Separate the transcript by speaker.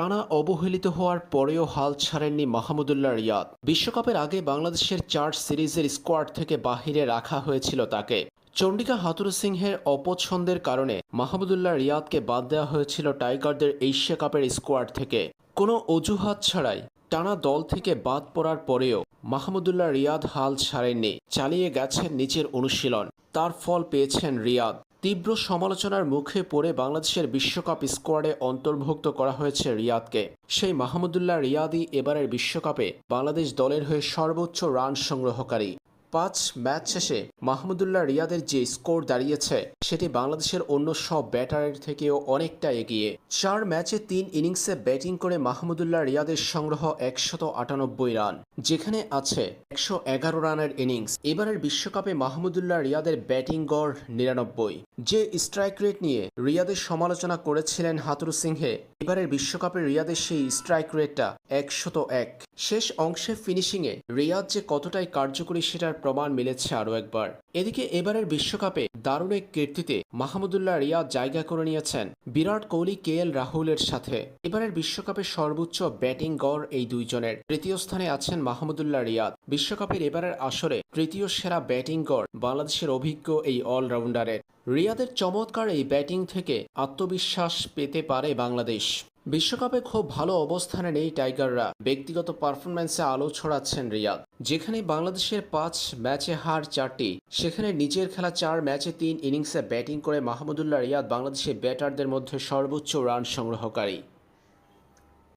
Speaker 1: টানা অবহেলিত হওয়ার পরেও হাল ছাড়েননি মাহমুদুল্লাহ রিয়াদ। বিশ্বকাপের আগে বাংলাদেশের চার সিরিজের স্কোয়াড থেকে বাহিরে রাখা হয়েছিল তাকে। চণ্ডিকা হাতুর সিংহের অপছন্দের কারণে মাহমুদুল্লাহ রিয়াদকে বাদ দেওয়া হয়েছিল টাইগারদের এশিয়া কাপের স্কোয়াড থেকে। কোনো অজুহাত ছাড়াই টানা দল থেকে বাদ পড়ার পরেও মাহমুদুল্লাহ রিয়াদ হাল ছাড়েননি, চালিয়ে গেছেন নিচের অনুশীলন। তার ফল পেয়েছেন রিয়াদ। তীব্র সমালোচনার মুখে পড়ে বাংলাদেশের বিশ্বকাপ স্কোয়াডে অন্তর্ভুক্ত করা হয়েছে রিয়াদকে। সেই মাহমুদুল্লাহ রিয়াদি এবারের বিশ্বকাপে বাংলাদেশ দলের হয়ে সর্বোচ্চ রান সংগ্রহকারী। পাঁচ ম্যাচ শেষে মাহমুদুল্লাহ রিয়াদের যে স্কোর দাঁড়িয়েছে, সেটি বাংলাদেশের অন্য সব ব্যাটারের থেকেও অনেকটা এগিয়ে। চার ম্যাচে তিন ইনিংসে ব্যাটিং করে মাহমুদুল্লাহ রিয়াদের সংগ্রহ একশত আটানব্বই রান। যেখানে আছে একশো এগারো রানের ইনিংস। এবারের বিশ্বকাপে মাহমুদুল্লাহ রিয়াদের ব্যাটিং গড় নিরানব্বই। যে স্ট্রাইক রেট নিয়ে রিয়াদের সমালোচনা করেছিলেন হাতুরু সিংহে, এবারের বিশ্বকাপে রিয়াদের সেই স্ট্রাইক রেটটা একশত এক। শেষ অংশে ফিনিশিংয়ে রিয়াদ যে কতটাই কার্যকরী সেটার প্রমাণ মিলেছে আরও একবার। এদিকে এবারের বিশ্বকাপে দারুণ এক কীর্তিতে মাহমুদুল্লাহ রিয়াদ জায়গা করে নিয়েছেন বিরাট কোহলি কে এল রাহুলের সাথে। এবারের বিশ্বকাপে সর্বোচ্চ ব্যাটিং গড় এই দুইজনের। তৃতীয় স্থানে আছেন মাহমুদুল্লাহ রিয়াদ। বিশ্বকাপের এবারের আসরে তৃতীয় সেরা ব্যাটিং গড় বাংলাদেশের অভিজ্ঞ এই অলরাউন্ডারের। রিয়াদের চমৎকার এই ব্যাটিং থেকে আত্মবিশ্বাস পেতে পারে বাংলাদেশ। বিশ্বকাপে খুব ভালো অবস্থানে নেই টাইগাররা। ব্যক্তিগত পারফরম্যান্সে আলো ছড়াচ্ছেন রিয়াদ। যেখানে বাংলাদেশের পাঁচ ম্যাচে হার চারটি, সেখানে নিজের খেলা চার ম্যাচে তিন ইনিংসে ব্যাটিং করে মাহমুদুল্লাহ রিয়াদ বাংলাদেশের ব্যাটারদের মধ্যে সর্বোচ্চ রান সংগ্রহকারী।